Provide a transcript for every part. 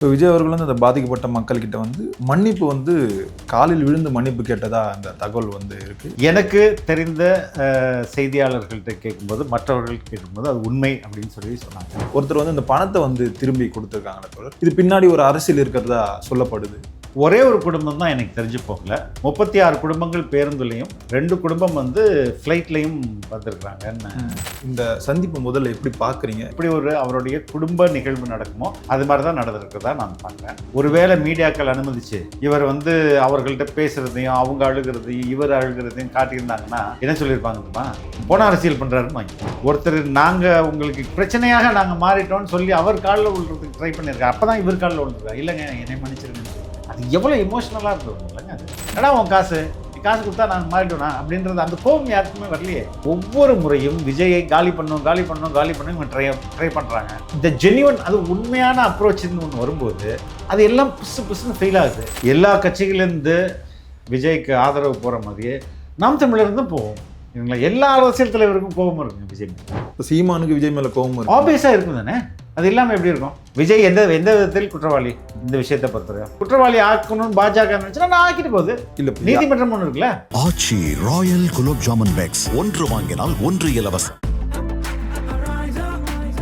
இப்போ விஜய் அவர்கள் வந்து அந்த பாதிக்கப்பட்ட மக்கள்கிட்ட வந்து மன்னிப்பு வந்து காலில் விழுந்து மன்னிப்பு கேட்டதா அந்த தகவல் வந்து இருக்கு? எனக்கு தெரிந்த செய்தியாளர்கள்ட்ட கேட்கும்போது மற்றவர்கள் கேட்கும்போது அது உண்மை அப்படின்னு சொல்லி சொன்னாங்க. ஒருத்தர் வந்து இந்த பணத்தை வந்து திரும்பி கொடுத்துருக்காங்க தோழர். இது பின்னாடி ஒரு அரசியல் இருக்கிறதா சொல்லப்படுது? ஒரே ஒரு குடும்பம் தான் எனக்கு தெரிஞ்சு போகல. முப்பத்தி ஆறு குடும்பங்கள் பேருந்துலையும் ரெண்டு குடும்பம் வந்து ஃப்ளைட்லையும் வந்திருக்கிறாங்கன்னு இந்த சந்திப்பு முதல்ல எப்படி பார்க்குறீங்க எப்படி ஒரு அவருடைய குடும்ப நிகழ்வு நடக்குமோ அது மாதிரி தான் நடந்திருக்கிறதா நான் பார்க்குறேன் ஒருவேளை மீடியாக்கள் அனுமதிச்சு இவர் வந்து அவர்கள்ட்ட பேசுறதையும் அவங்க அழுகிறதையும் இவர் அழுகிறதையும் காட்டியிருந்தாங்கன்னா என்ன சொல்லியிருப்பாங்க தெரியுமா? போன அரசியல் பண்ணுறாருன்னு வாங்கி ஒருத்தர் நாங்கள் உங்களுக்கு பிரச்சனையாக நாங்கள் மாறிட்டோம்னு சொல்லி அவர் காலில் விழுறதுக்கு ட்ரை பண்ணியிருக்காரு. அப்போ தான் இவர் காலில் விழுந்துருக்காரு. இல்லைங்க என்னை மன்னிச்சிருங்க அது எவ்வளோ எமோஷ்னலாக இருந்தது இல்லைங்க அது. என்னடா உன் காசு? காசு கொடுத்தா நான் மாறிட்டோனா அப்படின்றது அந்த கோபம் யாருக்குமே வரலையே. ஒவ்வொரு முறையும் விஜயை காலி பண்ணணும் காலி பண்ணணும் காலி பண்ணணும் இவங்க ட்ரை ட்ரை பண்ணுறாங்க இந்த ஜென்யூன் அது உண்மையான அப்ரோச்னு ஒன்று வரும்போது அது எல்லாம் புதுசு புதுசுன்னு ஃபெயில் ஆகுது. எல்லா கட்சிகளிலேருந்து விஜய்க்கு ஆதரவு போகிற மாதிரியே நாம் தமிழர்ந்தும் போவோம். இவங்கள எல்லா அரசியல் தலைவருக்கும் கோபம் இருக்குங்க விஜய் சீமானுக்கு விஜய் மேல கோபம் ஆப்வியஸாக இருக்கும் தானே அது இல்லாமல் எப்படி இருக்கும்? விஜய் எந்த எந்த விதத்தில் குற்றவாளி இந்த விஷயத்தை பொறுத்தவரை குற்றவாளி ஆக்கணும்னு பாஜக நினைச்சுன்னா நான் ஆக்கிட்டு போகுது. இல்ல நீதிமன்றம் ஒன்று இருக்குல்ல? Aachi royal gulab jamun packs. ஒன்று வாங்கினால் ஒன்று இலவசம்.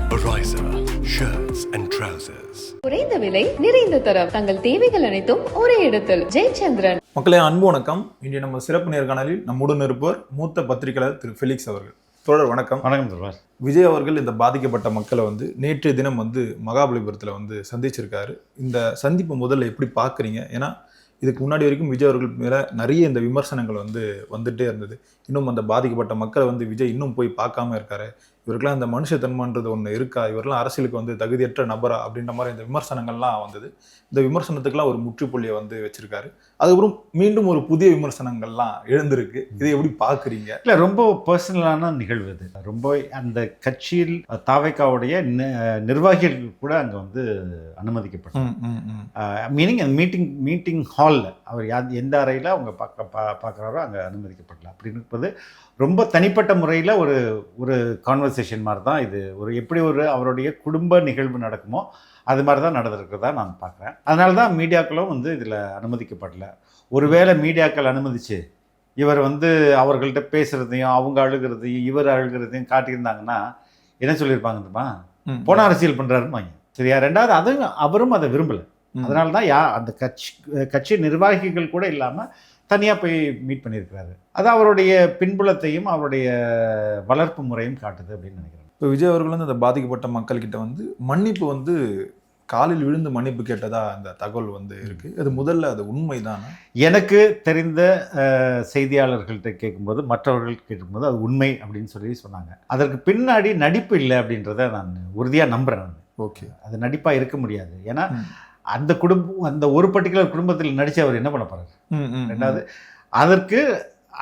Ariza shirts and trousers. குறைந்த விலை நிறைந்த தரம். தங்கள் தேவைகள் அனைத்தும் ஒரே இடத்தில். ஜெயச்சந்திரன். மக்களே அன்பு வணக்கம். இன்றைய நம்ம சிறப்பு நேர்காணலில் நம்முடன் இருப்பவர் மூத்த பத்திரிகையாளர் திரு ஃபெலிக்ஸ் அவர்கள். தோழர் வணக்கம். வணக்கம் சொல்வார் விஜய் அவர்கள் இந்த பாதிக்கப்பட்ட மக்களை வந்து நேற்றைய தினம் வந்து மகாபலிபுரத்தில் வந்து சந்திச்சிருக்காரு. இந்த சந்திப்பு முதல்ல எப்படி பார்க்குறீங்க ஏன்னா இதுக்கு முன்னாடி வரைக்கும் விஜய் அவர்கள் மேலே நிறைய இந்த விமர்சனங்கள் வந்து வந்துட்டே இருந்தது. இன்னும் அந்த பாதிக்கப்பட்ட மக்களை வந்து விஜய் இன்னும் போய் பார்க்காம இருக்காரு. இவருக்கெல்லாம் இந்த மனுஷத்தன்மைன்றது ஒன்று இருக்கா? இவரெல்லாம் அரசியலுக்கு வந்து தகுதியற்ற நபரா? அப்படின்ற மாதிரி இந்த விமர்சனங்கள்லாம் வந்தது. இந்த விமர்சனத்துக்கெல்லாம் ஒரு முற்றுப்புள்ளியை வந்து வச்சிருக்காரு. அதுக்கப்புறம் மீண்டும் ஒரு புதிய விமர்சனங்கள்லாம் எழுந்திருக்கு. இதை எப்படி பார்க்குறீங்க? இல்லை ரொம்ப பர்சனலான நிகழ்வு இது. ரொம்ப அந்த கட்சியில் தாவைக்காவுடைய நிர்வாகிகள் கூட அங்கே வந்து ம் மீனிங் அந்த மீட்டிங் மீட்டிங் ஹாலில் அவர் யா எந்த அறையில் அவங்க பார்க்க பா பார்க்குறாரோ அங்கே அனுமதிக்கப்படல. அப்படின்னு இருப்பது ரொம்ப தனிப்பட்ட முறையில் ஒரு ஒரு கான்வர்சேஷன் மாதிரி தான் இது. ஒரு எப்படி ஒரு அவருடைய குடும்ப நிகழ்வு நடக்குமோ அது மாதிரி தான் நடந்திருக்கிறதா நான் பார்க்குறேன். அதனால தான் மீடியாக்களும் வந்து இதில் அனுமதிக்கப்படல. ஒருவேளை மீடியாக்கள் அனுமதிச்சு இவர் வந்து அவர்கள்ட்ட பேசுகிறதையும் அவங்க அழுகிறதையும் இவர் அழுகிறதையும் காட்டியிருந்தாங்கன்னா என்ன சொல்லியிருப்பாங்க தெரியுமா. போன அரசியல் பண்ணுறாருன்னு வாங்கி சரியா? ரெண்டாவது அதுவும் அவரும் அதை விரும்பலை. அதனால தான் யா அந்த கட்சி கட்சி நிர்வாகிகள் கூட இல்லாமல் தனியாக போய் மீட் பண்ணியிருக்கிறாரு. அது அவருடைய பின்புலத்தையும் அவருடைய வளர்ப்பு முறையும் காட்டுது அப்படின்னு நினைக்கிறேன். இப்போ விஜய் அவர்கள் வந்து அந்த பாதிக்கப்பட்ட மக்கள்கிட்ட வந்து மன்னிப்பு வந்து காலில் விழுந்து மன்னிப்பு கேட்டதா அந்த தகவல் வந்து இருக்கு. அது முதல்ல அது உண்மைதானா? எனக்கு தெரிந்த செய்தியாளர்கள்ட்ட கேட்கும்போது மற்றவர்கள் கேட்கும்போது அது உண்மை அப்படின்னு சொல்லி சொன்னாங்க. அதற்கு பின்னாடி நடிப்பு இல்லை அப்படின்றத நான் உறுதியாக நம்புகிறேன் ஓகே. அது நடிப்பாக இருக்க முடியாது. ஏன்னா. அந்த குடும்பம் அந்த ஒரு பர்டிகுலர் குடும்பத்தில் நடித்து அவர் என்ன பண்ண போறாரு? ரெண்டாவது அதற்கு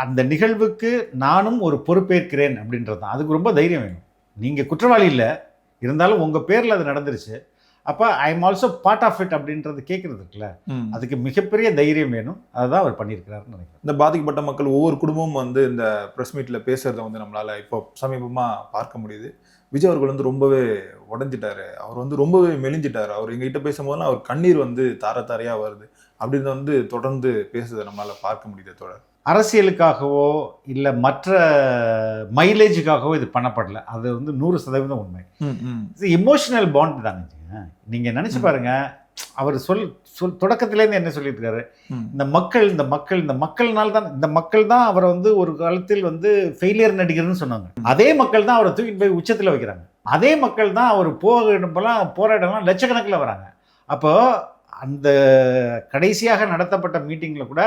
அந்த நிகழ்வுக்கு நானும் ஒரு பொறுப்பேற்கிறேன் அப்படின்றது தான். அதுக்கு ரொம்ப தைரியம் வேணும். நீங்கள் குற்றவாளி இல்லை இருந்தாலும் உங்கள் பேரில் அது நடந்துருச்சு. அப்போ I am also part of it அப்படின்றது கேட்குறது இருக்குல்ல ம். அதுக்கு மிகப்பெரிய தைரியம் வேணும். அதுதான் அவர் பண்ணியிருக்கிறாருன்னு நினைக்கிறேன். இந்த பாதிக்கப்பட்ட மக்கள் ஒவ்வொரு குடும்பமும் வந்து இந்த ப்ரெஸ் மீட்ல பேசுறத வந்து நம்மளால இப்போ சமீபமா பார்க்க முடியுது. விஜய் அவர்கள் வந்து ரொம்பவே உடஞ்சிட்டாரு. அவர் வந்து ரொம்பவே மெலிஞ்சிட்டாரு. அவர் எங்ககிட்ட பேசும்போதெல்லாம் அவர் கண்ணீர் வந்து தார தாரையா வருது. அப்படின்னு வந்து தொடர்ந்து பேசுறதை நம்மளால பார்க்க முடியுது தோழர். அரசியலுக்காகவோ இல்லை மற்ற மைலேஜுக்காகவோ இது பண்ணப்படல. அது வந்து நூறு சதவீதம் உண்மை. இது இமோஷனல் பாண்ட் தாங்க நீங்கள் நினச்சி பாருங்க அவர் சொல் சொல் தொடக்கத்திலேருந்து என்ன ம். இந்த மக்கள் இந்த மக்கள் இந்த மக்கள்னால தான் இந்த மக்கள் தான் அவரை வந்து ஒரு காலத்தில் வந்து ஃபெயிலியர் நடிகர்னு சொன்னாங்க. அதே மக்கள் தான் அவரை தூக்கிட்டு போய் உச்சத்தில் வைக்கிறாங்க. அதே மக்கள் தான் அவர் போக இடமெல்லாம் போகிற இடம்லாம் லட்சக்கணக்கில் வராங்க. அப்போ அந்த கடைசியாக நடத்தப்பட்ட மீட்டிங்கில் கூட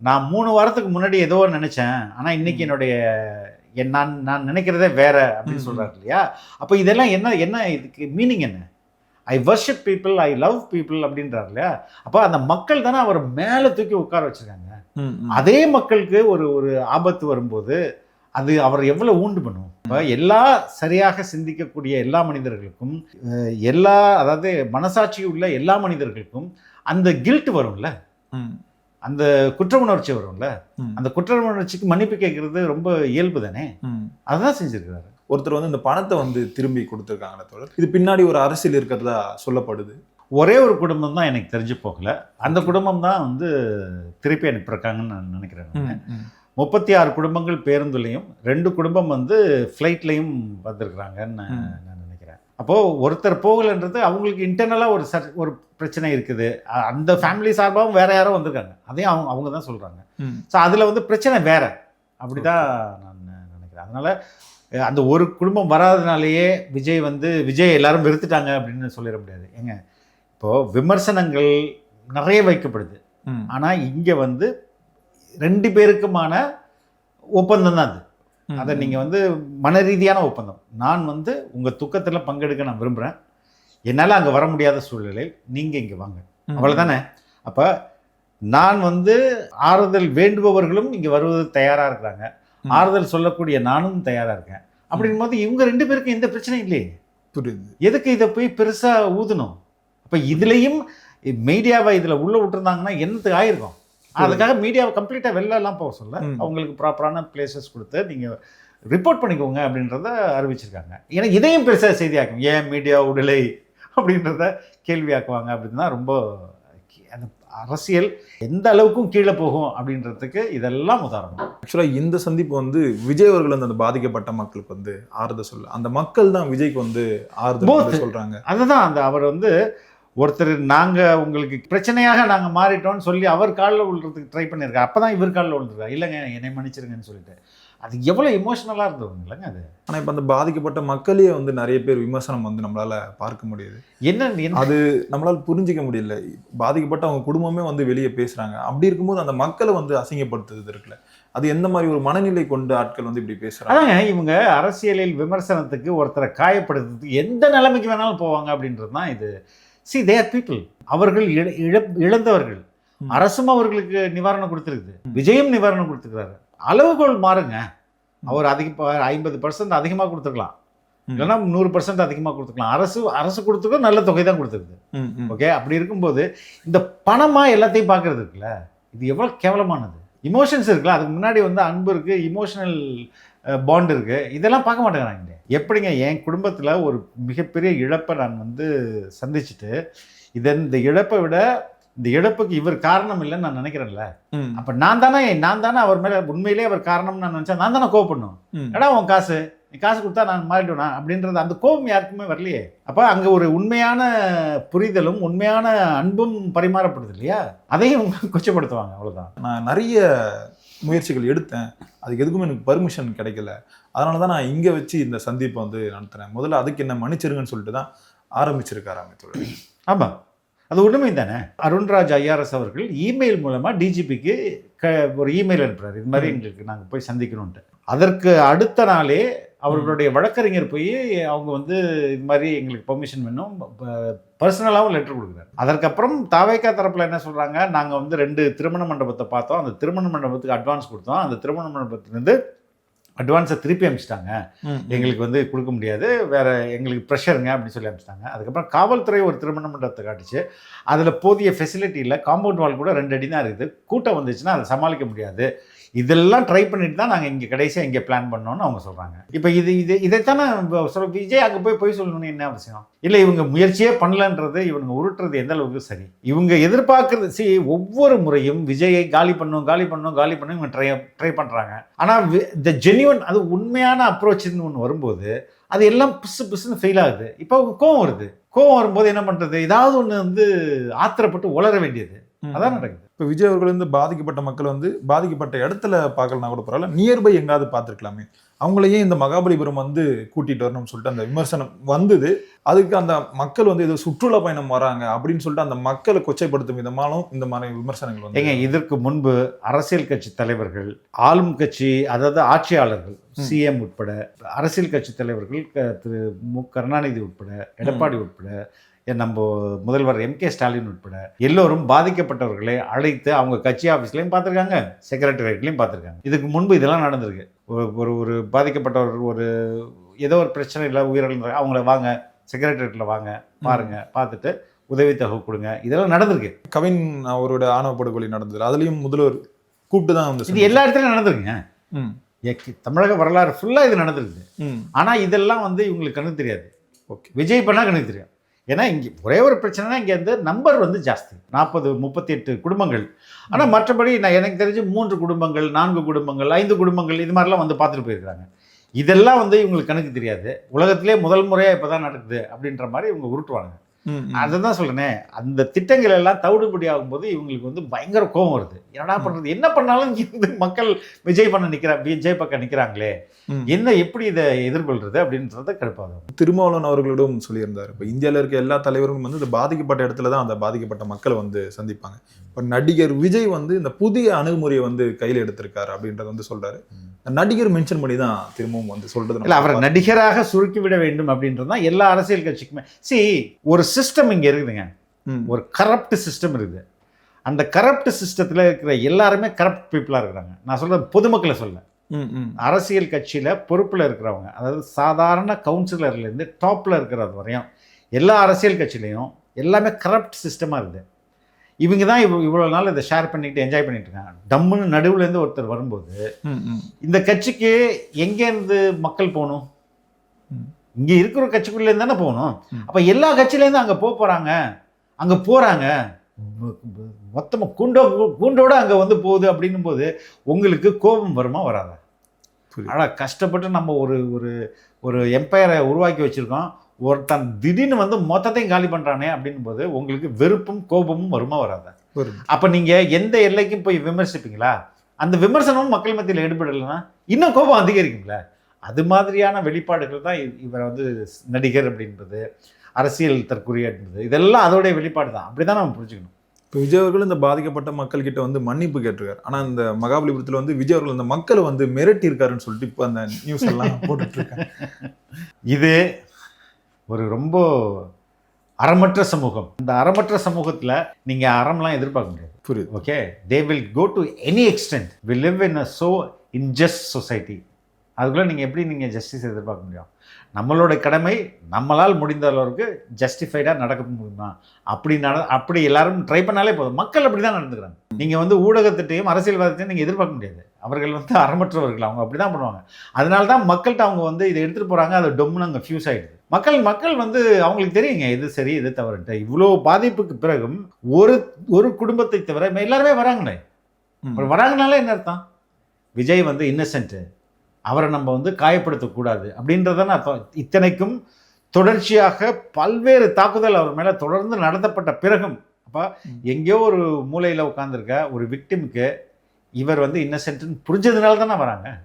நான் மூணு வாரத்துக்கு முன்னாடி ஏதோ நினச்சேன். ஆனால் இன்னைக்கு என்னுடைய என் நான் நான் நினைக்கிறதே வேற அப்படின்னு. சொல்கிறாரு இல்லையா? அப்போ இதெல்லாம் என்ன என்ன இதுக்கு மீனிங் என்ன? I worship people I love people அப்படின்றாரு இல்லையா? அப்போ அந்த மக்கள் தானே அவர் மேலே தூக்கி உட்கார வச்சிருக்காங்க. அதே மக்களுக்கு ஒரு ஒரு ஆபத்து வரும்போது அது அவர் எவ்வளவு ஊண்டு பண்ணும்? இப்போ எல்லா சரியாக சிந்திக்கக்கூடிய எல்லா மனிதர்களுக்கும் எல்லா அதாவது மனசாட்சி உள்ள எல்லா மனிதர்களுக்கும் அந்த கில்ட் வரும்ல? அந்த குற்ற உணர்ச்சி வரும்ல அந்த குற்ற உணர்ச்சிக்கு மன்னிப்பு கேட்கறது ரொம்ப இயல்பு தானே? அதுதான் செஞ்சிருக்கிறாரு. ஒருத்தர் வந்து இந்த பணத்தை வந்து திரும்பி கொடுத்துருக்காங்களே தோழர். இது பின்னாடி ஒரு அரசியல் இருக்கிறதா சொல்லப்படுது? ஒரே ஒரு குடும்பம் தான் எனக்கு தெரிஞ்சு போகல. அந்த குடும்பம் தான் வந்து திருப்பி அனுப்பியிருக்காங்கன்னு நான் நினைக்கிறேன் நானு. முப்பத்தி ஆறு குடும்பங்கள் பேருந்துலையும் ரெண்டு குடும்பம் வந்து ஃப்ளைட்லையும் வந்திருக்கிறாங்கன்னு நான் ம். நான் நினைக்கிறேன் அப்போது ஒருத்தர் போகலைன்றது அவங்களுக்கு இன்டர்னலாக ஒரு சர் ஒரு பிரச்சனை இருக்குது. அந்த ஃபேமிலி சார்பாகவும் வேற யாரோ வந்திருக்காங்க. அதையும் அவங்க அவங்க தான் சொல்கிறாங்க. ஸோ அதில் வந்து பிரச்சனை வேற. அப்படி தான் நான் நினைக்கிறேன். அதனால் அந்த ஒரு குடும்பம் வராதனாலேயே விஜய் வந்து விஜய் எல்லாரும் வெறுத்துட்டாங்க அப்படின்னு சொல்லிட முடியாது. ஏங்க இப்போது விமர்சனங்கள் நிறைய வைக்கப்படுது. ஆனால் இங்கே வந்து ரெண்டு பேருக்குமான ஒப்பந்தம் தான் அது. அதை நீங்கள் வந்து மன ரீதியான ஒப்பந்தம். நான் வந்து உங்கள் துக்கத்தில் பங்கெடுக்க நான் விரும்புகிறேன் என்னால் அங்கே வர முடியாத சூழ்நிலை நீங்கள் இங்கே வாங்க. அவ்வளோதானே அப்போ நான் வந்து ஆறுதல் வேண்டுபவர்களும் இங்கே வருவது தயாராக இருக்கிறாங்க. ஆறுதல் சொல்லக்கூடிய நானும் தயாராக இருக்கேன். அப்படின் போது இவங்க ரெண்டு பேருக்கும் எந்த பிரச்சனையும் இல்லையே. புரியுது. எதுக்கு இதை போய் பெருசாக ஊதணும்? அப்போ இதுலேயும் மீடியாவை இதில் உள்ளே விட்டுருந்தாங்கன்னா என்னத்துக்கு ஆயிருக்கும்? அதுக்காக மீடியாவை கம்ப்ளீட்டாக வெளிலலாம் போக சொல்ல. அவங்களுக்கு ப்ராப்பரான பிளேசஸ் கொடுத்து நீங்கள் ரிப்போர்ட் பண்ணிக்கோங்க அப்படின்றத அறிவிச்சிருக்காங்க. ஏன்னா இதையும் பெருசாக செய்தியாக்கும். ஏன் மீடியா உடலை அப்படின்றத கேள்வியாக்குவாங்க அப்படின்னு தான் ரொம்ப அந்த அரசியல் எந்த அளவுக்கும் கீழே போகும் அப்படின்றதுக்கு இதெல்லாம் உதாரணம். ஆக்சுவலாக இந்த சந்திப்பு வந்து விஜய் அவர்கள் வந்து அந்த பாதிக்கப்பட்ட மக்களுக்கு வந்து ஆறுதல் சொல்ல அந்த மக்கள் தான் விஜய்க்கு வந்து ஆறுதல் சொல்றாங்க. அதுதான் அந்த அவர் வந்து ஒருத்தர் நாங்கள் உங்களுக்கு பிரச்சனையாக நாங்கள் மாறிட்டோம்னு சொல்லி அவர் காலில் விழுறதுக்கு ட்ரை பண்ணியிருக்காரு. அப்போ தான் இவர் காலில் விழுந்துருக்காரு. இல்லைங்க என்னை மன்னிச்சிருங்கன்னு சொல்லிட்டு. அது எவ்வளோ இமோஷனலாக இருந்தவங்க இல்லைங்க அது? ஆனா இப்ப அந்த பாதிக்கப்பட்ட மக்களே வந்து நிறைய பேர் விமர்சனம் வந்து நம்மளால பார்க்க முடியுது. என்ன அது நம்மளால புரிஞ்சிக்க முடியல. பாதிக்கப்பட்ட அவங்க குடும்பமே வந்து வெளியே பேசுறாங்க. அப்படி இருக்கும்போது அந்த மக்களை வந்து அசிங்கப்படுத்துறது இருக்குல்ல. அது எந்த மாதிரி ஒரு மனநிலை கொண்டு ஆட்கள் வந்து இப்படி பேசுறாங்க? அதாங்க இவங்க அரசியலில் விமர்சனத்துக்கு ஒருத்தரை காயப்படுத்துறதுக்கு எந்த நிலைமைக்கு வேணாலும் போவாங்க அப்படின்றது தான் இது. சி தேர் பீப்புள் அவர்கள் இழந்தவர்கள். அரசும் அவர்களுக்கு நிவாரணம் கொடுத்துருக்குது. விஜயும் நிவாரணம் கொடுத்துருக்காரு அளவுகோல் மாறுங்க. அவர் அதிக ஐம்பது பர்சன்ட் அதிகமாக கொடுத்துருக்கலாம். இல்லைன்னா நூறு பர்சன்ட் அதிகமாக கொடுத்துருக்கலாம். அரசு அரசு கொடுத்துருக்கோம் நல்ல தொகை தான் கொடுத்துருக்குது. ஓகே அப்படி இருக்கும்போது இந்த பணமாக எல்லாத்தையும் பார்க்கறது இருக்குல்ல? இது எவ்வளோ கேவலமானது? இமோஷன்ஸ் இருக்குல்ல? அதுக்கு முன்னாடி வந்து அன்பு இருக்குது இமோஷனல் பாண்ட் இருக்குது இதெல்லாம் பார்க்க மாட்டேங்கிறாங்க எப்படிங்க என் குடும்பத்தில் ஒரு மிகப்பெரிய இழப்பை நான் வந்து சந்திச்சுட்டு இதன் இந்த இழப்பை விட இந்த இழப்புக்கு இவர் காரணம் இல்லைன்னு நான் நினைக்கிறேன்ல. அப்போ நான் தானே நான் தானே அவர் மேலே உண்மையிலேயே அவர் காரணம்னு நான் நினச்சா நான் தானே கோவப்படணும். எடா உன் காசு நீ காசு கொடுத்தா நான் மாறிடுவேனா? அப்படின்றது அந்த கோபம் யாருக்குமே வரலையே. அப்போ அங்கே ஒரு உண்மையான புரிதலும் உண்மையான அன்பும் பரிமாறப்படுது இல்லையா? அதையும் கொச்சப்படுத்துவாங்க அவ்வளோதான் நான் நிறைய முயற்சிகள் எடுத்தேன். அதுக்கு எதுக்கும் எனக்கு பர்மிஷன் கிடைக்கல. அதனால தான் நான் இங்கே வச்சு இந்த சந்திப்பை வந்து நடத்துனேன் முதல்ல அதுக்கு என்ன மன்னிச்சிருங்கன்னு சொல்லிட்டு தான் ஆரம்பிச்சிருக்காரு அமைச்சர் ஆமாம் அது உண்மை தானே? அருண்ராஜ் ஐஆர்எஸ் அவர்கள் இமெயில் மூலமாக டிஜிபிக்கு க ஒரு இமெயில் அனுப்புறாரு. இது மாதிரி. எங்களுக்கு நாங்கள் போய் சந்திக்கணும்ட்டு அதற்கு அடுத்த நாளே அவர்களுடைய வழக்கறிஞர் போய் அவங்க வந்து இது மாதிரி எங்களுக்கு பெர்மிஷன் வேணும். பர்சனலாகவும் லெட்டர் கொடுக்குறாரு. அதற்கப்புறம் தாவேக்கா தரப்பில் என்ன சொல்கிறாங்க நாங்கள் வந்து ரெண்டு திருமண மண்டபத்தை பார்த்தோம். அந்த திருமண மண்டபத்துக்கு அட்வான்ஸ் கொடுத்தோம். அந்த திருமண மண்டபத்துலேருந்து அட்வான்ஸை திருப்பி அனுப்பிச்சிட்டாங்க எங்களுக்கு வந்து கொடுக்க முடியாது. வேற எங்களுக்கு ப்ரெஷருங்க அப்படின்னு சொல்லி அனுப்பிச்சிட்டாங்க அதுக்கப்புறம் காவல்துறை ஒரு திருமண மண்டபத்தை காட்டுச்சு. அதில் போதிய ஃபெசிலிட்டி இல்லை. காம்பவுண்ட் வால் கூட ரெண்டு அடி தான் இருக்குது. கூட்டம் வந்துச்சுன்னா அதை சமாளிக்க முடியாது. இதெல்லாம் ட்ரை பண்ணிட்டு தான் நாங்கள் இங்கே கடைசியாக இங்கே பிளான் பண்ணோம்னு அவங்க சொல்கிறாங்க இப்போ இது இது இதைத்தானே சொல்ல விஜய் அங்கே போய் போய் சொல்லணும்னு என்ன அவசியம்? இல்லை இவங்க முயற்சியே பண்ணலன்றது இவங்க உருட்டுறது எந்த அளவுக்கு சரி? இவங்க எதிர்பார்க்கறது சி ஒவ்வொரு முறையும் விஜயை காலி பண்ணும் காலி பண்ணும் காலி பண்ணும் இவங்க ட்ரை ட்ரை பண்ணுறாங்க ஆனால் த ஜென்யூன் அது உண்மையான அப்ரோச்னு ஒன்று வரும்போது அது எல்லாம் பிசு பிசுன்னு ஃபெயில் ஆகுது. இப்போ கோவம் வருது. கோவம் வரும்போது என்ன பண்ணுறது ஏதாவது ஒன்று வந்து ஆத்திரப்பட்டு உளர வேண்டியது. அதான் நடக்குது. இப்போ விஜய் அவர்கள் வந்து பாதிக்கப்பட்ட மக்கள் வந்து பாதிக்கப்பட்ட இடத்துல பார்க்கலனா கூட பரவாயில்ல. நியர்பை எங்காவது பார்த்துருக்கலாமே. அவங்களையே இந்த மகாபலிபுரம் வந்து கூட்டிட்டு வரணும்னு சொல்லிட்டு அந்த விமர்சனம் வந்தது. அதுக்கு அந்த மக்கள் வந்து ஏதோ சுற்றுலா பயணம் வராங்க அப்படின்னு சொல்லிட்டு அந்த மக்களை கொச்சைப்படுத்தும் விதமாலும் இந்த மாதிரி விமர்சனங்கள் வந்து ஏங்க இதற்கு முன்பு அரசியல் கட்சி தலைவர்கள் ஆளும் கட்சி அதாவது ஆட்சியாளர்கள் சிஎம் உட்பட அரசியல் கட்சி தலைவர்கள் திரு மு கருணாநிதி உட்பட எடப்பாடி உட்பட நம்ம முதல்வர் எம் கே ஸ்டாலின் உட்பட எல்லோரும் பாதிக்கப்பட்டவர்களை அழைத்து அவங்க கட்சி ஆஃபீஸ்லையும் பார்த்துருக்காங்க செக்ரட்டரியேட்லையும் பார்த்துருக்காங்க. இதுக்கு முன்பு இதெல்லாம் நடந்திருக்கு. ஒரு ஒரு ஒரு பாதிக்கப்பட்டவர் ஒரு ஏதோ ஒரு பிரச்சனை இல்லை உயிரிழந்த அவங்கள வாங்க செக்ரட்டரியேட்டில் வாங்க பாருங்க பார்த்துட்டு உதவித்தொகை கொடுங்க. இதெல்லாம் நடந்திருக்கு. கவின் அவரோட ஆணவ படுகொலை நடந்தது. அதுலயும் முதல்வர் கூப்பிட்டு தான் வந்து இது எல்லா இடத்துலையும் நடந்திருக்குங்க. தமிழக வரலாறு ஃபுல்லாக இது நடந்திருக்குது ம், ஆனால் இதெல்லாம் வந்து இவங்களுக்கு கண்ணுக்கு தெரியாது. ஓகே. விஜய் பண்ணால் கண்ணுக்கு தெரியும் ஏன்னா இங்கே ஒரே ஒரு பிரச்சனைனா இங்கே வந்து நம்பர் வந்து ஜாஸ்தி. நாற்பது முப்பத்தி எட்டு குடும்பங்கள் ஆனால் மற்றபடி நான் எனக்கு தெரிஞ்சு மூன்று குடும்பங்கள் நான்கு குடும்பங்கள் ஐந்து குடும்பங்கள் இது மாதிரிலாம் வந்து பார்த்துட்டு போயிருக்கிறாங்க. இதெல்லாம் வந்து இவங்களுக்கு கணக்கு தெரியாது. உலகத்திலே முதல் முறையாக இப்போ தான் நடக்குது அப்படின்ற மாதிரி இவங்க உருட்டுவாங்க. அதை தான் சொல்றேனே. அந்த திட்டங்கள் எல்லாம் தவிடுபடி ஆகும்போது இவங்களுக்கு வந்து பயங்கர கோபம் வருது. என்னடா பண்றது? என்ன பண்ணாலும் இங்க வந்து மக்கள் விஜய் பண்ண நிக்கிறா விஜய் பக்கம் நிக்கிறாங்களே. ம். என்ன எப்படி இதை எதிர்கொள்றது அப்படின்றத கடுப்பாகும் திருமாவளவன் அவர்களிடம் சொல்லியிருந்தார். இப்போ இந்தியாவில் இருக்க எல்லா தலைவர்களும் வந்து இந்த பாதிக்கப்பட்ட இடத்துல தான் அந்த பாதிக்கப்பட்ட மக்களை வந்து சந்திப்பாங்க. இப்போ நடிகர் விஜய் வந்து இந்த புதிய அணுகுமுறையை வந்து கையில் எடுத்திருக்காரு அப்படின்றத வந்து சொல்றாரு. நடிகர் மென்ஷன் பண்ணி தான் திரும்பவும் வந்து சொல்றது இல்ல அவரை நடிகராக சுருக்கி விட வேண்டும் அப்படின்றது தான் எல்லா அரசியல் கட்சிக்குமே. சி ஒரு சிஸ்டம் இங்க இருக்குதுங்க. ம். ஒரு கரப்ட் சிஸ்டம் இருக்குது. அந்த கரப்ட் சிஸ்டத்தில் இருக்கிற எல்லாருமே கரப்ட் பீப்புளாக இருக்கிறாங்க. நான் சொல்றது பொதுமக்களை சொல்ல. அரசியல் கட்சியில் பொறுப்பில் இருக்கிறவங்க அதாவது சாதாரண கவுன்சிலர்லேருந்து டாப்பில் இருக்கிறது வரையும் எல்லா அரசியல் கட்சியிலையும் எல்லாமே கரப்ட் சிஸ்டமாக இருக்குது. இவங்க தான் இவ்வளோ இவ்வளோ நாள் இதை ஷேர் பண்ணிட்டு என்ஜாய் பண்ணிட்டு இருக்காங்க டம்முன்னு நடுவுலேருந்து ஒருத்தர் வரும்போது. இந்த கட்சிக்கு எங்கேருந்து மக்கள் போகணும். இங்கே இருக்கிற கட்சிக்குள்ளேருந்து தானே போகணும். அப்போ எல்லா கட்சியிலேருந்து அங்கே போக போகிறாங்க அங்கே போகிறாங்க மொத்தமாக கூண்டோ கூண்டோட அங்கே வந்து போகுது அப்படின்னும் போது உங்களுக்கு கோபம் வருமா வராதா. ஆனால் கஷ்டப்பட்டு நம்ம ஒரு ஒரு ஒரு எம்பையரை உருவாக்கி வச்சுருக்கோம் ஒருத்தன் திடீர்னு வந்து மொத்தத்தையும் காலி பண்ணுறானே அப்படின்னும் போது உங்களுக்கு வெறுப்பும் கோபமும் வருமா வராதா. அப்போ நீங்கள் எந்த எல்லைக்கும் போய் விமர்சிப்பீங்களா? அந்த விமர்சனமும் மக்கள் மத்தியில் ஈடுபடலைன்னா இன்னும் கோபம் அதிகரிக்குங்களா அது மாதிரியான வெளிப்பாடுகள் தான் இவரை வந்து நடிகர் அப்படின்றது அரசியல் தற்கொலை என்பது இதெல்லாம் அதோடைய வெளிப்பாடு தான். அப்படி தான் நம்ம புரிஞ்சுக்கணும். இப்போ விஜய் அவர்கள் இந்த பாதிக்கப்பட்ட மக்கள் கிட்ட வந்து மன்னிப்பு கேட்டிருக்காரு. ஆனா இந்த மகாபலிபுரத்துல வந்து விஜய் அவர்கள் அந்த மக்களை வந்து மிரட்டி இருக்காருன்னு சொல்லிட்டு இப்போ அந்த நியூஸ் எல்லாம் போட்டுட்டு இருக்காங்க. இது ஒரு ரொம்ப அறமற்ற சமூகம். இந்த அறமற்ற சமூகத்தில் நீங்கள் அறம்லாம் எதிர்பார்க்க முடியாது. புரியுது. Okay they will go to any extent we live in a so unjust society அதுக்குள்ளே நீங்கள் எப்படி நீங்கள் ஜஸ்டிஸ் எதிர்பார்க்க முடியும்? நம்மளோட கடமை நம்மளால் முடிந்த அளவுக்கு ஜஸ்டிஃபைடாக நடக்க முடியுமா? அப்படி நட அப்படி எல்லாரும் ட்ரை பண்ணாலே போதும். மக்கள் அப்படி தான் நடந்துக்கிறாங்க. நீங்கள் வந்து ஊடகத்திட்டையும் அரசியல்வாதத்தையும் நீங்கள் எதிர்பார்க்க முடியாது. அவர்கள் வந்து அறமற்றவர்கள் அவங்க அப்படி தான் பண்ணுவாங்க. அதனால தான் மக்கள்கிட்ட அவங்க வந்து இதை எடுத்துகிட்டு போகிறாங்க அது டொம்னு அங்கே ஃபியூஸ் ஆகிடுது மக்கள் மக்கள் வந்து அவங்களுக்கு தெரியுங்க இது சரி இது தவறுன்ட்டு. இவ்வளோ பாதிப்புக்கு பிறகும் ஒரு ஒரு குடும்பத்தை தவிர எல்லாருமே வராங்களே. வராங்கனால என்ன அர்த்தம்? விஜய் வந்து இன்னசென்ட்டு அவரை நம்ம வந்து காயப்படுத்தக்கூடாது அப்படின்றதான அர்த்தம் இத்தனைக்கும் தொடர்ச்சியாக பல்வேறு தாக்குதல் அவர் மேலே தொடர்ந்து நடத்தப்பட்ட பிறகும் அப்போ எங்கேயோ ஒரு மூலையில் உட்காந்துருக்க ஒரு விக்டிமுக்கு இவர் வந்து இன்னசென்ட்னு புரிஞ்சதுனால தானே வராங்க.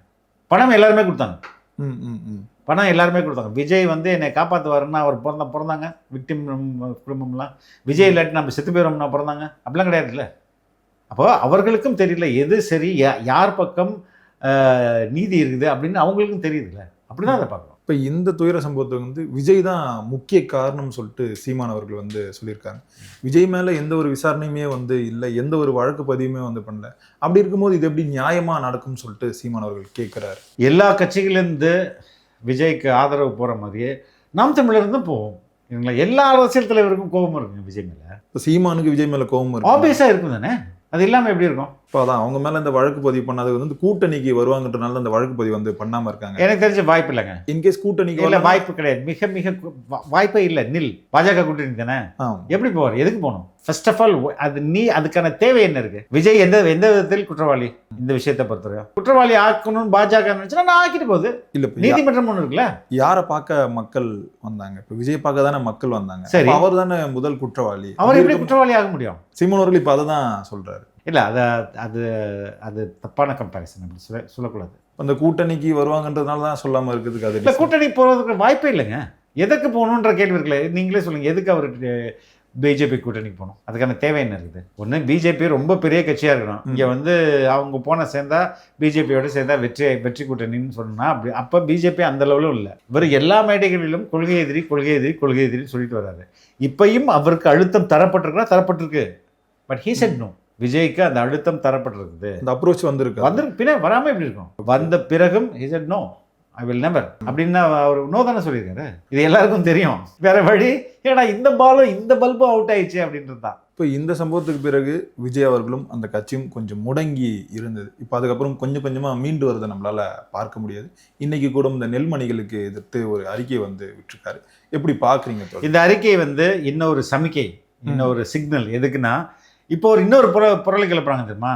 பணம் எல்லாருமே கொடுத்தாங்க. ம், ம், ம். பணம் எல்லாருமே கொடுத்தாங்க. விஜய் வந்து என்னை காப்பாற்றுவாருன்னா அவர் பிறந்த பிறந்தாங்க. விக்டிம் குடும்பம்லாம். விஜய் இல்லாட்டி நம்ம செத்து போயிடும்னா பிறந்தாங்க. அப்படிலாம் கிடையாதுல்ல. அப்போ அவர்களுக்கும் தெரியல எது சரி யா- யார் பக்கம் நீதி இருக்குது அப்படின்னு அவங்களுக்கும் தெரியுதுல்ல. அப்படி தான் அதை பார்க்குறோம் இப்போ இந்த துயர சம்பவத்தை வந்து விஜய் தான் முக்கிய காரணம்னு சொல்லிட்டு சீமான் அவர்கள் வந்து சொல்லியிருக்காங்க விஜய் மேல எந்த ஒரு விசாரணையுமே வந்து இல்லை எந்த ஒரு வழக்கு பதிவுமே வந்து பண்ணல. அப்படி இருக்கும்போது இது எப்படி நியாயமா நடக்கும்னு சொல்லிட்டு சீமான் அவர்கள் கேட்கிறாரு. எல்லா கட்சிகளிலிருந்து விஜய்க்கு ஆதரவு போகிற மாதிரியே நாம் தமிழர்ந்து போவோம் இவங்கள எல்லா அரசியல் தலைவருக்கும் கோபம் இருக்குங்க விஜய் மேலே. இப்போ சீமானுக்கு விஜய் மேல கோபம் இருக்கு. ஆப்வியஸாக இருக்கும் தானே அது இல்லாமல் எப்படி இருக்கும்? இப்போ அதான் அவங்க மேல இந்த வழக்கு பதிவு பண்ணாது வந்து கூட்டணிக்கு வருவாங்கன்றனால அந்த வழக்கு பதிவு வந்து பண்ணாம இருக்காங்க. எனக்கு தெரிஞ்ச வாய்ப்பு இல்லைங்க. இன்கேஸ் கூட்டணிக்கு இல்ல வாய்ப்பு கிடையாது. மிக மிக வாய்ப்பே இல்லை. நில். பாஜக கூட்டணி தானே. எப்படி போவார்? எதுக்கு போகணும்? ஃபர்ஸ்ட் ஆஃப் ஆல் அது நீ அதுக்கான தேவை என்ன இருக்கு? விஜய் எந்த எந்த விதத்தில் குற்றவாளி இந்த விஷயத்தை பொறுத்தவரை குற்றவாளி ஆக்கணும்னு பாஜக நினைச்சுன்னா நான் ஆக்கிட்டு போகுது. இல்ல நீதிமன்றம் ஒன்று இருக்குல்ல? யாரை பார்க்க மக்கள் வந்தாங்க? இப்ப விஜய் பார்க்க தானே மக்கள் வந்தாங்க. சரி. அவர் தானே முதல் குற்றவாளி. அவர் எப்படி குற்றவாளி ஆக முடியும்? சீமான் அவர்கள் இப்ப அதை தான் சொல்றாரு. இல்ல அத அது அது தப்பான கம்பேரிசன் அப்படி சொல்ல சொல்லக்கூடாது. அந்த கூட்டணிக்கு வருவாங்கன்றதுனால தான் சொல்லாம இருக்கிறதுக்கு அது இல்ல. கூட்டணி போறதுக்கு வாய்ப்பே இல்லைங்க. எதுக்கு போகணுன்ற கேள்வி இருக்குல்ல நீங்களே சொல்லுங்க எதுக்கு அவர் பிஜேபி கூட்டணிக்கு போகணும்? அதுக்கான தேவை என்ன இருக்குது? ஒன்று பிஜேபி ரொம்ப பெரிய கட்சியாக இருக்கணும். இங்கே வந்து அவங்க போன சேர்ந்தா பிஜேபியோட சேர்ந்தா வெற்றி வெற்றி கூட்டணின்னு சொன்னா அப்படி அப்போ பிஜேபி அந்த லெவலும் இல்லை. இவர் எல்லா மேடைகளிலும் கொள்கை எதிரி கொள்கை எதிரி கொள்கை எதிரின்னு சொல்லிட்டு வர்றாரு இப்பயும் அவருக்கு அழுத்தம் தரப்பட்டிருக்குன்னா தரப்பட்டிருக்கு. பட் ஹீ செட் நோ விஜய்க்கு அந்த அழுத்தம் தரப்பட்டிருக்குது. அந்த அப்ரோச் வந்திருக்கு. வந்து பின்ன வராம எப்படி இருக்கும்? வந்த பிறகும் said no I will never அப்படின்னு அவர் நோ தானே சொல்லியிருக்காரு? இது எல்லாருக்கும் தெரியும். வேற வழி ஏடா இந்த பாலும் இந்த பல்பும் அவுட் ஆயிடுச்சு அப்படின்றது தான். இப்போ இந்த சம்பவத்துக்கு பிறகு விஜய் அவர்களும் அந்த கட்சியும் கொஞ்சம் முடங்கி இருந்தது. இப்போ அதுக்கப்புறம் கொஞ்சம் கொஞ்சமாக மீண்டு வரதை நம்மளால பார்க்க முடியாது. இன்னைக்கு கூட இந்த நெல்மணிகளுக்கு எதிர்த்து ஒரு அறிக்கை வந்து விட்டிருக்காரு. எப்படி பார்க்குறீங்க இந்த அறிக்கை வந்து இன்னொரு சமிக்கை இன்னொரு சிக்னல் எதுக்குன்னா இப்போ ஒரு இன்னொரு புற பொருளை கிளப்புறாங்க தெரியுமா.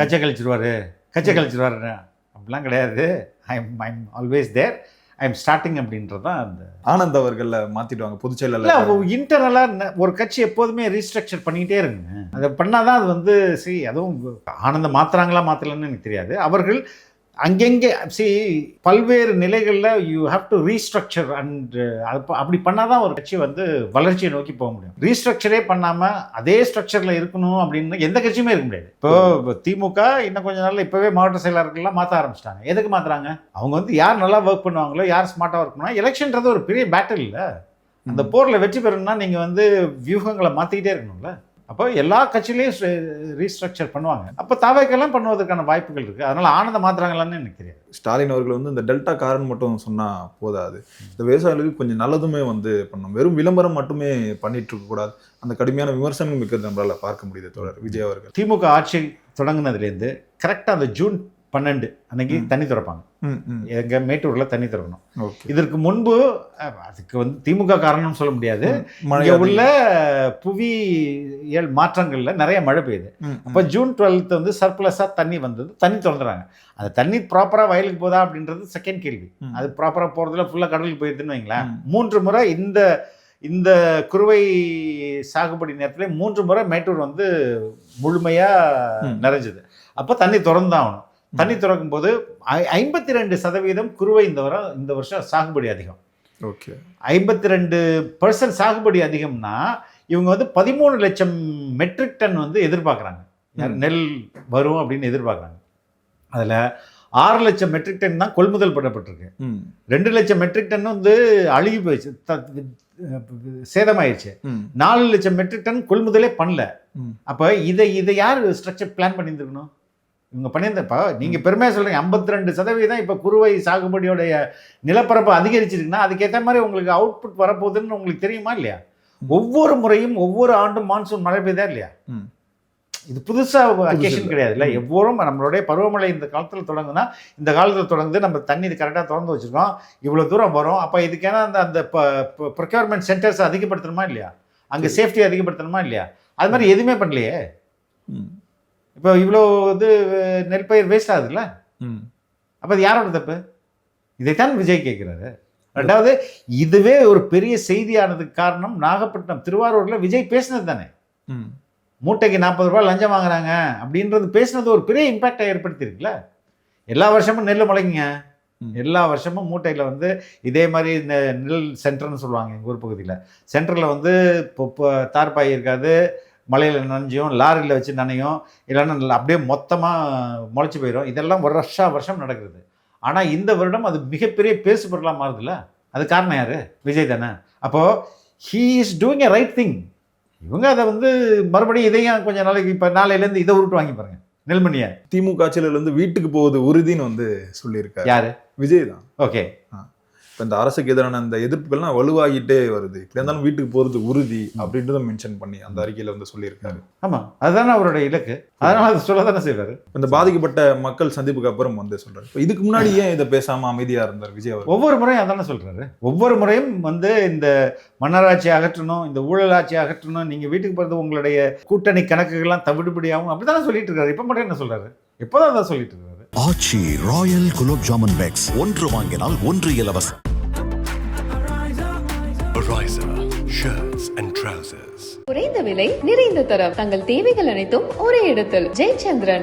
கச்சை கழிச்சிருவாரு. கச்சை கழிச்சிருவாரு அப்படிலாம் கிடையாது. I'm I'm always there I'm starting அப்படின்றது தான் அந்த ஆனந்த் அவர்கள மாத்திடுவாங்க பொதுச் இல்லை செயலாளர் இன்டர்னலாக ஒரு கட்சி எப்போதுமே ரீஸ்ட்ரக்சர் பண்ணிக்கிட்டே இருங்க. அதை பண்ணாதான் அது வந்து சி அதுவும் ஆனந்தம் மாத்துறாங்களா மாத்தலன்னு எனக்கு தெரியாது. அவர்கள் அங்கங்கே சி பல்வேறு நிலைகளில் you have to restructure and அது அப்படி பண்ணாதான் ஒரு கட்சி வந்து வளர்ச்சியை நோக்கி போக முடியும். ரீஸ்ட்ரக்சரே பண்ணாமல் அதே ஸ்ட்ரக்சரில் இருக்கணும் அப்படின்னு எந்த கட்சியுமே இருக்க முடியாது. இப்போ திமுக இன்னும் கொஞ்ச நாள்ல இப்போவே மாவட்ட செயலாளர்கள்லாம் மாற்ற ஆரம்பிச்சிட்டாங்க. எதுக்கு மாத்துறாங்க? அவங்க வந்து யார் நல்லா ஒர்க் பண்ணுவாங்களோ யார் ஸ்மார்ட்டாக ஒர்க் பண்ணுவாங்க எலெக்ஷன்றது ஒரு பெரிய பேட்டில் இல்லை அந்த போரில் வெற்றி பெறணும்னா நீங்கள் வந்து வியூகங்களை மாற்றிக்கிட்டே இருக்கணும்ல. அப்போ எல்லா கட்சியிலையும் ரீஸ்ட்ரக்சர் பண்ணுவாங்க. அப்போ தாவைக்கெல்லாம் பண்ணுவதற்கான வாய்ப்புகள் இருக்குது அதனால் ஆனந்த மாத்துறாங்களான்னு எனக்கு தெரியாது. ஸ்டாலின் அவர்கள் வந்து இந்த டெல்டா காரன் மட்டும் சொன்னா போதாது. இந்த விவசாயிகளுக்கு கொஞ்சம் நல்லதுமே வந்து பண்ணணும் வெறும் விளம்பரம் மட்டுமே பண்ணிட்டு இருக்க கூடாது. அந்த கடுமையான விமர்சனம் இருக்கிறது நம்மளால பார்க்க முடியுது தோழர் விஜய் அவர்கள். திமுக ஆட்சி தொடங்குனதுலேருந்து கரெக்டாக அந்த ஜூன் பன்னெண்டு அன்னைக்கு. தண்ணி திறப்பாங்க. எங்கள் மேட்டூரில் தண்ணி திறக்கணும் இதற்கு முன்பு அதுக்கு வந்து திமுக காரணம் சொல்ல முடியாது இங்கே. உள்ள புவியியல் மாற்றங்களில் நிறைய மழை பெய்யுது. அப்போ ஜூன் டுவெல்த் வந்து சர்ப்ளஸாக தண்ணி வந்தது தண்ணி திறந்துறாங்க அந்த தண்ணி ப்ராப்பராக வயலுக்கு போதா அப்படின்றது செகண்ட் கேள்வி. அது ப்ராப்பராக போகிறதுல ஃபுல்லாக கடலுக்கு போயிருதுன்னு வைங்களேன். மூன்று முறை இந்த இந்த குறுவை சாகுபடி நேரத்தில் மூன்று முறை மேட்டூர் வந்து முழுமையாக ம். நிறைஞ்சது அப்போ தண்ணி திறந்து ஆகணும் தண்ணி திறக்கும் போது ஐம்பத்தி ரெண்டு சதவீதம் குறுவை இந்த வரம் இந்த வருஷம் சாகுபடி அதிகம். ஓகே. ஐம்பத்தி ரெண்டு பர்சன்ட் சாகுபடி அதிகம்னா இவங்க வந்து பதிமூணு லட்சம் மெட்ரிக் டன் வந்து எதிர்பார்க்குறாங்க. நெல் வரும் அப்படின்னு எதிர்பார்க்குறாங்க. அதில் ஆறு லட்சம் மெட்ரிக் டன் தான் கொள்முதல் பண்ணப்பட்டிருக்கு. ரெண்டு லட்சம் மெட்ரிக் டன் வந்து அழுகி போயிடுச்சு. சேதமாயிடுச்சு நாலு லட்சம் மெட்ரிக் டன் கொள்முதலே பண்ணல. அப்போ இதை இதை யார் ஸ்ட்ரக்சர் பிளான் பண்ணியிருந்துருக்கணும்? இவங்க பண்ணியிருந்தப்ப நீங்கள் பெருமையாக சொல்கிறீங்க ஐம்பத்தி ரெண்டு சதவீதம் இப்போ குறுவை சாகுபடியோடைய நிலப்பரப்பு அதிகரிச்சிருக்குன்னா அதுக்கேற்ற மாதிரி உங்களுக்கு அவுட்புட் வரப்போகுதுன்னு உங்களுக்கு தெரியுமா இல்லையா? ஒவ்வொரு முறையும் ஒவ்வொரு ஆண்டும் மான்சூன் மழை பெய்தா இல்லையா. இது புதுசாக புதுசு அக்கேஷன். கிடையாது இல்லை. ம். எவ்வளவும் நம்மளுடைய பருவமழை இந்த காலத்தில் தொடங்குதுன்னா இந்த காலத்தில் தொடங்குது நம்ம தண்ணி கரெக்டாக திறந்து வச்சுருக்கோம். இவ்வளோ தூரம் வரும். அப்போ இதுக்கான அந்த அந்த ப்ரொக்யூர்மெண்ட் சென்டர்ஸ் அதிகப்படுத்தணுமா இல்லையா? அங்கே சேஃப்டி அதிகப்படுத்தணுமா இல்லையா? அது மாதிரி எதுவுமே பண்ணலையே? இப்போ இவ்வளோ இது நெல் பயிர் வேஸ்ட் ஆகுதுல்ல? ம். அப்போ அது யாரோட தப்பு? இதைத்தான் விஜய் கேட்குறாரு. ரெண்டாவது இதுவே ஒரு பெரிய செய்தியானதுக்கு காரணம் நாகப்பட்டினம் திருவாரூரில் விஜய் பேசினது தானே. ம். மூட்டைக்கு நாற்பது ரூபாய் லஞ்சம் வாங்குறாங்க அப்படின்றது பேசினது ஒரு பெரிய இம்பேக்டை ஏற்படுத்தியிருக்குல்ல. எல்லா வருஷமும் நெல் முளைக்குங்க. ம். எல்லா வருஷமும் மூட்டையில் வந்து இதே மாதிரி இந்த நெல் சென்டர்னு சொல்லுவாங்க எங்கள் ஊர் பகுதியில். சென்டரில் வந்து இப்போ இப்போ தார்பாய் இருக்காது. மழையில் நனைஞ்சியும் லாரியில் வச்சு நனையும் இல்லைன்னா அப்படியே மொத்தமாக முளைச்சி போயிடும். இதெல்லாம் வருஷா வருஷம் நடக்குது ஆனால் இந்த வருடம் அது மிகப்பெரிய பேசு பொருளாக மாறுதுல்ல? அது காரணம் யார்? விஜய் தானே. அப்போது he is doing a right thing இவங்க அதை வந்து மறுபடியும் இதையும் கொஞ்சம் நாளைக்கு இப்போ நாளையிலேருந்து இதை உருட்டு வாங்கி பாருங்க. நெல்மணியை. திமுக ஆட்சியில இருந்து வீட்டுக்கு போவது உறுதின்னு வந்து சொல்லியிருக்காரு. யாரு? விஜய் தான். ஓகே. இப்போ இந்த அரசுக்கு எதிரான அந்த எதிர்ப்புகள்லாம் வலுவாகிட்டே வருது. இப்படி இருந்தாலும் வீட்டுக்கு போறது உறுதி அப்படின்றத மென்ஷன் பண்ணி அந்த அறிக்கையில வந்து சொல்லியிருக்காரு. ஆமாம் அதுதானே அவருடைய இலக்கு. அதனால அதை சொல்ல தானே செய்வார் இந்த பாதிக்கப்பட்ட மக்கள் சந்திப்புக்கு அப்புறம் வந்து சொல்றாரு. இப்போ இதுக்கு முன்னாடி ஏன் இதை பேசாம அமைதியா இருந்தார் விஜய் அவர் ஒவ்வொரு முறையும் அதானே சொல்றாரு. ஒவ்வொரு முறையும் வந்து இந்த மன்னராட்சி அகற்றணும் இந்த ஊழலாட்சி அகற்றணும் நீங்க வீட்டுக்கு போகிறது உங்களுடைய கூட்டணி கணக்குகள்லாம் தவிடுபடியாகும் அப்படித்தானே சொல்லிட்டு இருக்காரு. இப்போ மட்டும் என்ன சொல்றாரு? இப்போதான் அதான் சொல்லிட்டு இருக்காரு. ஆச்சி ராயல் குலோப் ஜாமன் பேக்ஸ் ஒன்று வாங்கினால் ஒன்று இலவசம். குறைந்த விலை நிறைந்த தரம். தங்கள் தேவைகள் அனைத்தும் ஒரே இடத்தில். ஜெயச்சந்திரன்.